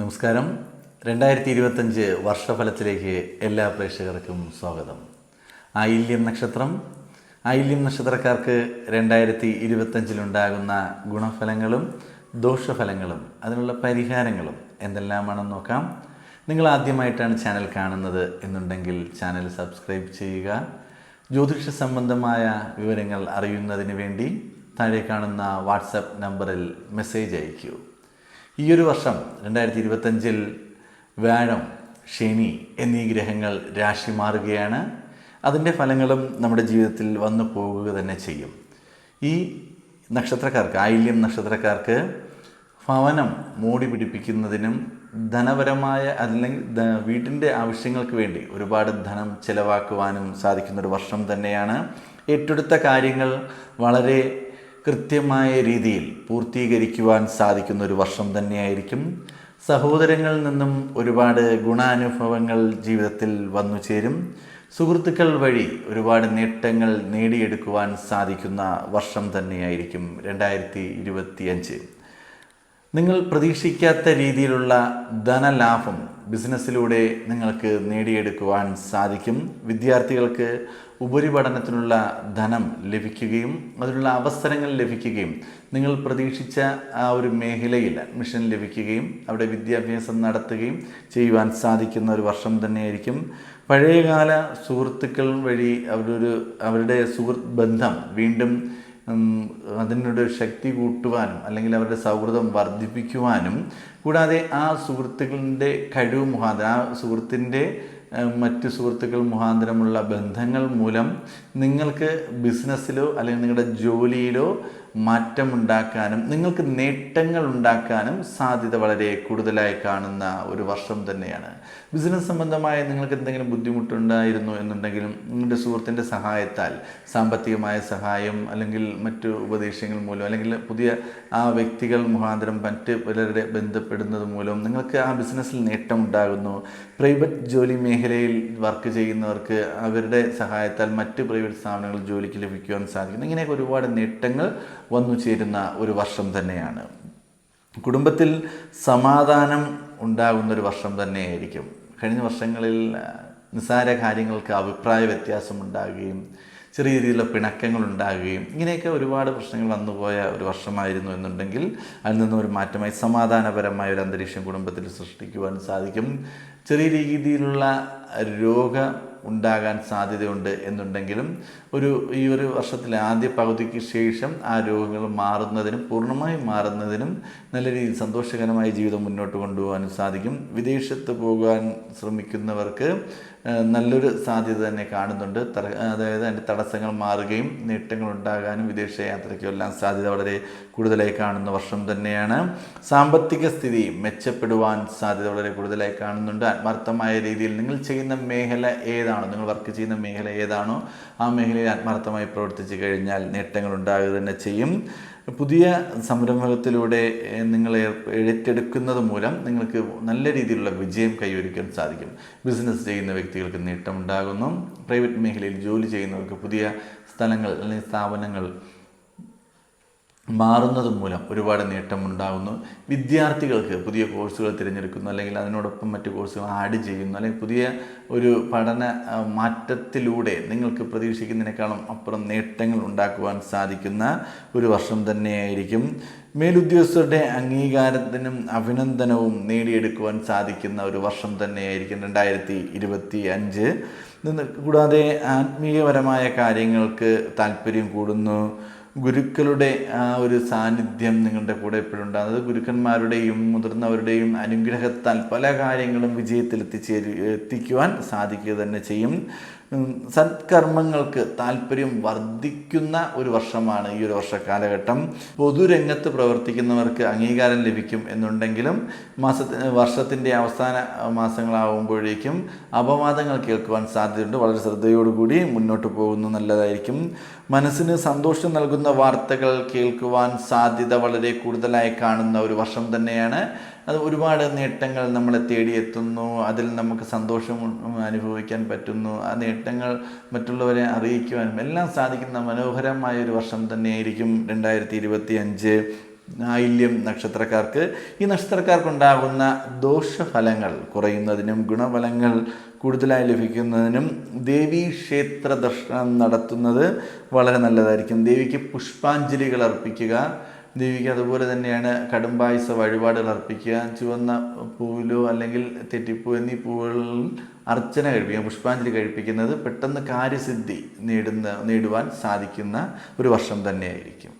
നമസ്കാരം. രണ്ടായിരത്തി ഇരുപത്തഞ്ച് വർഷഫലത്തിലേക്ക് എല്ലാ പ്രേക്ഷകർക്കും സ്വാഗതം. ആയില്യം നക്ഷത്രം. ആയില്യം നക്ഷത്രക്കാർക്ക് രണ്ടായിരത്തി ഇരുപത്തഞ്ചിലുണ്ടാകുന്ന ഗുണഫലങ്ങളും ദോഷഫലങ്ങളും അതിനുള്ള പരിഹാരങ്ങളും എന്തെല്ലാമാണെന്ന് നോക്കാം. നിങ്ങൾ ആദ്യമായിട്ടാണ് ചാനൽ കാണുന്നത് എന്നുണ്ടെങ്കിൽ ചാനൽ സബ്സ്ക്രൈബ് ചെയ്യുക. ജ്യോതിഷ സംബന്ധമായ വിവരങ്ങൾ അറിയുന്നതിന് വേണ്ടി താഴെ കാണുന്ന വാട്സപ്പ് നമ്പറിൽ മെസ്സേജ് അയയ്ക്കൂ. ഈ ഒരു വർഷം രണ്ടായിരത്തി ഇരുപത്തഞ്ചിൽ വ്യാഴം ശനി എന്നീ ഗ്രഹങ്ങൾ രാശി മാറുകയാണ്. അതിന്റെ ഫലങ്ങളും നമ്മുടെ ജീവിതത്തിൽ വന്നു പോകുക തന്നെ ചെയ്യും. ഈ നക്ഷത്രക്കാർക്ക് ആയില്യം നക്ഷത്രക്കാർക്ക് ഭവനം മൂടി പിടിപ്പിക്കുന്നതിനും ധനപരമായ അല്ലെങ്കിൽ വീട്ടിന്റെ ആവശ്യങ്ങൾക്ക് വേണ്ടി ഒരുപാട് ധനം ചിലവാക്കുവാനും സാധിക്കുന്നൊരു വർഷം തന്നെയാണ്. ഏറ്റെടുത്ത കാര്യങ്ങൾ വളരെ കൃത്യമായ രീതിയിൽ പൂർത്തീകരിക്കുവാൻ സാധിക്കുന്ന ഒരു വർഷം തന്നെയായിരിക്കും. സഹോദരങ്ങളിൽ നിന്നും ഒരുപാട് ഗുണാനുഭവങ്ങൾ ജീവിതത്തിൽ വന്നു ചേരും. സുഹൃത്തുക്കൾ വഴി ഒരുപാട് നേട്ടങ്ങൾ നേടിയെടുക്കുവാൻ സാധിക്കുന്ന വർഷം തന്നെയായിരിക്കും രണ്ടായിരത്തി ഇരുപത്തിയഞ്ച് നിങ്ങൾ പ്രതീക്ഷിക്കാത്ത രീതിയിലുള്ള ധനലാഭം ബിസിനസ്സിലൂടെ നിങ്ങൾക്ക് നേടിയെടുക്കുവാൻ സാധിക്കും. വിദ്യാർത്ഥികൾക്ക് ഉപരിപഠനത്തിനുള്ള ധനം ലഭിക്കുകയും അതിനുള്ള അവസരങ്ങൾ ലഭിക്കുകയും നിങ്ങൾ പ്രതീക്ഷിച്ച ആ ഒരു മേഖലയിൽ അഡ്മിഷൻ ലഭിക്കുകയും അവിടെ വിദ്യാഭ്യാസം നടത്തുകയും ചെയ്യുവാൻ സാധിക്കുന്ന ഒരു വർഷം തന്നെയായിരിക്കും. പഴയകാല സുഹൃത്തുക്കൾ വഴി അവരൊരു അവരുടെ സുഹൃത്ത് ബന്ധം വീണ്ടും അതിനൊരു ശക്തി കൂട്ടുവാനും അല്ലെങ്കിൽ അവരുടെ സൗഹൃദം വർദ്ധിപ്പിക്കുവാനും കൂടാതെ ആ സുഹൃത്തുക്കളുടെ കഴിവ് മുഖാന്തരം ആ സുഹൃത്തിന്റെ മറ്റ് സുഹൃത്തുക്കൾ മുഖാന്തരമുള്ള ബന്ധങ്ങൾ മൂലം നിങ്ങൾക്ക് ബിസിനസ്സിലോ അല്ലെങ്കിൽ നിങ്ങളുടെ ജോലിയിലോ മാറ്റമുണ്ടാക്കാനും നിങ്ങൾക്ക് നേട്ടങ്ങൾ ഉണ്ടാക്കാനും സാധ്യത വളരെ കൂടുതലായി കാണുന്ന ഒരു വർഷം തന്നെയാണ്. ബിസിനസ് സംബന്ധമായ നിങ്ങൾക്ക് എന്തെങ്കിലും ബുദ്ധിമുട്ടുണ്ടായിരുന്നു എന്നുണ്ടെങ്കിലും നിങ്ങളുടെ സുഹൃത്തിന്റെ സഹായത്താൽ സാമ്പത്തികമായ സഹായം അല്ലെങ്കിൽ മറ്റു ഉപദേശങ്ങൾ മൂലം അല്ലെങ്കിൽ പുതിയ ആ വ്യക്തികൾ മുഖാന്തരം മറ്റ് പലരുടെ ബന്ധപ്പെടുന്നത് മൂലം നിങ്ങൾക്ക് ആ ബിസിനസ്സിൽ നേട്ടമുണ്ടാകുന്നു. പ്രൈവറ്റ് ജോലി മേഖലയിൽ വർക്ക് ചെയ്യുന്നവർക്ക് അവരുടെ സഹായത്താൽ മറ്റ് പ്രൈവറ്റ് സ്ഥാപനങ്ങളിൽ ജോലിക്ക് ലഭിക്കുവാൻ സാധിക്കുന്നു. ഇങ്ങനെയൊക്കെ ഒരുപാട് നേട്ടങ്ങൾ വന്നു ചേരുന്ന ഒരു വർഷം തന്നെയാണ്. കുടുംബത്തിൽ സമാധാനം ഉണ്ടാകുന്ന ഒരു വർഷം തന്നെയായിരിക്കും. കഴിഞ്ഞ വർഷങ്ങളിൽ നിസ്സാര കാര്യങ്ങൾക്ക് അഭിപ്രായ വ്യത്യാസം ഉണ്ടാകുകയും ചെറിയ രീതിയിലുള്ള പിണക്കങ്ങൾ ഉണ്ടാകുകയും ഇങ്ങനെയൊക്കെ ഒരുപാട് പ്രശ്നങ്ങൾ വന്നുപോയ ഒരു വർഷമായിരുന്നു എന്നുണ്ടെങ്കിൽ അതിൽ നിന്നും ഒരു മാറ്റമായി സമാധാനപരമായ ഒരു അന്തരീക്ഷം കുടുംബത്തിൽ സൃഷ്ടിക്കുവാൻ സാധിക്കും. ചെറിയ രീതിയിലുള്ള രോഗ ഉണ്ടാകാൻ സാധ്യതയുണ്ട് എന്നുണ്ടെങ്കിലും ഒരു ഈ ഒരു വർഷത്തിലെ ആദ്യ പകുതിക്ക് ശേഷം ആ രോഗങ്ങൾ മാറുന്നതിനും പൂർണമായും മാറുന്നതിനും നല്ല രീതിയിൽ സന്തോഷകരമായ ജീവിതം മുന്നോട്ട് കൊണ്ടുപോകാനും സാധിക്കും. വിദേശത്ത് പോകാൻ ശ്രമിക്കുന്നവർക്ക് നല്ലൊരു സാധ്യത തന്നെ കാണുന്നുണ്ട്. അതായത് അതിന്റെ തടസ്സങ്ങൾ മാറുകയും നേട്ടങ്ങൾ ഉണ്ടാകാനും വിദേശ യാത്രയ്ക്കും എല്ലാം സാധ്യത വളരെ കൂടുതലായി കാണുന്ന വർഷം തന്നെയാണ്. സാമ്പത്തിക സ്ഥിതി മെച്ചപ്പെടുവാൻ സാധ്യത വളരെ കൂടുതലായി കാണുന്നുണ്ട്. ആത്മാർത്ഥമായ രീതിയിൽ നിങ്ങൾ ചെയ്യുന്ന മേഖല ഏതാണോ നിങ്ങൾ വർക്ക് ചെയ്യുന്ന മേഖല ഏതാണോ ആ മേഖലയിൽ ആത്മാർത്ഥമായി പ്രവർത്തിച്ചു കഴിഞ്ഞാൽ നേട്ടങ്ങൾ ഉണ്ടാകുക തന്നെ ചെയ്യും. പുതിയ സംരംഭത്തിലൂടെ നിങ്ങൾ ഏറ്റെടുക്കുന്നത് മൂലം നിങ്ങൾക്ക് നല്ല രീതിയിലുള്ള വിജയം കൈവരിക്കാൻ സാധിക്കും. ബിസിനസ് ചെയ്യുന്ന വ്യക്തികൾക്ക് നേട്ടമുണ്ടാകുന്നു. പ്രൈവറ്റ് മേഖലയിൽ ജോലി ചെയ്യുന്നവർക്ക് പുതിയ സ്ഥലങ്ങൾ അല്ലെങ്കിൽ സ്ഥാപനങ്ങൾ മാറുന്നത് മൂലം ഒരുപാട് നേട്ടമുണ്ടാകുന്നു. വിദ്യാർത്ഥികൾക്ക് പുതിയ കോഴ്സുകൾ തിരഞ്ഞെടുക്കുന്നു അല്ലെങ്കിൽ അതിനോടൊപ്പം മറ്റു കോഴ്സുകൾ ആഡ് ചെയ്യുന്നു അല്ലെങ്കിൽ പുതിയ ഒരു പഠന മാറ്റത്തിലൂടെ നിങ്ങൾക്ക് പ്രതീക്ഷിക്കുന്നതിനേക്കാളും അപ്പുറം നേട്ടങ്ങൾ ഉണ്ടാക്കുവാൻ സാധിക്കുന്ന ഒരു വർഷം തന്നെയായിരിക്കും. മേലുദ്യോഗസ്ഥരുടെ അംഗീകാരത്തിനും അഭിനന്ദനവും നേടിയെടുക്കുവാൻ സാധിക്കുന്ന ഒരു വർഷം തന്നെയായിരിക്കും രണ്ടായിരത്തി ഇരുപത്തി അഞ്ച് കൂടാതെ ആത്മീയപരമായ കാര്യങ്ങൾക്ക് താല്പര്യം കൂടുന്നു. ഗുരുക്കളുടെ ആ ഒരു സാന്നിധ്യം നിങ്ങളുടെ കൂടെ എപ്പോഴും ഉണ്ടാകുന്നത് ഗുരുക്കന്മാരുടെയും മുതിർന്നവരുടെയും അനുഗ്രഹത്താൽ പല കാര്യങ്ങളും വിജയത്തിൽ എത്തിച്ചേരു എത്തിക്കുവാൻ സാധിക്കുക തന്നെ ചെയ്യും. സത്കർമ്മങ്ങൾക്ക് താല്പര്യം വർദ്ധിക്കുന്ന ഒരു വർഷമാണ് ഈ ഒരു വർഷ കാലഘട്ടം. പൊതുരംഗത്ത് പ്രവർത്തിക്കുന്നവർക്ക് അംഗീകാരം ലഭിക്കും എന്നുണ്ടെങ്കിലും മാസത്തി വർഷത്തിന്റെ അവസാന മാസങ്ങളാവുമ്പോഴേക്കും അപവാദങ്ങൾ കേൾക്കുവാൻ സാധ്യതയുണ്ട്. വളരെ ശ്രദ്ധയോടുകൂടി മുന്നോട്ട് പോകുന്നത് നല്ലതായിരിക്കും. മനസ്സിന് സന്തോഷം നൽകുന്ന വാർത്തകൾ കേൾക്കുവാൻ സാധ്യത വളരെ കൂടുതലായി കാണുന്ന ഒരു വർഷം തന്നെയാണ് അത് ഒരുപാട് നേട്ടങ്ങൾ നമ്മളെ തേടിയെത്തുന്നു. അതിൽ നമുക്ക് സന്തോഷം അനുഭവിക്കാൻ പറ്റുന്നു. ആ നേട്ടങ്ങൾ മറ്റുള്ളവരെ അറിയിക്കുവാനും എല്ലാം സാധിക്കുന്ന മനോഹരമായ ഒരു വർഷം തന്നെയായിരിക്കും രണ്ടായിരത്തി ഇരുപത്തി അഞ്ച് ആയില്യം നക്ഷത്രക്കാർക്ക് ഈ നക്ഷത്രക്കാർക്കുണ്ടാകുന്ന ദോഷഫലങ്ങൾ കുറയുന്നതിനും ഗുണഫലങ്ങൾ കൂടുതലായി ലഭിക്കുന്നതിനും ദേവീ ക്ഷേത്ര ദർശനം നടത്തുന്നത് വളരെ നല്ലതായിരിക്കും. ദേവിക്ക് പുഷ്പാഞ്ജലികൾ അർപ്പിക്കുക ദേവിക്ക് അതുപോലെ തന്നെയാണ് കടുംപായസ വഴിപാടുകൾ അർപ്പിക്കുക ചുവന്ന പൂവിലോ അല്ലെങ്കിൽ തെറ്റിപ്പൂ എന്നീ പൂവുകളിൽ അർച്ചന കഴിപ്പിക്കുക പുഷ്പാഞ്ജലി കഴിപ്പിക്കുന്നത് പെട്ടെന്ന് കാര്യസിദ്ധി നേടുന്ന നേടുവാൻ സാധിക്കുന്ന ഒരു വർഷം തന്നെയായിരിക്കും.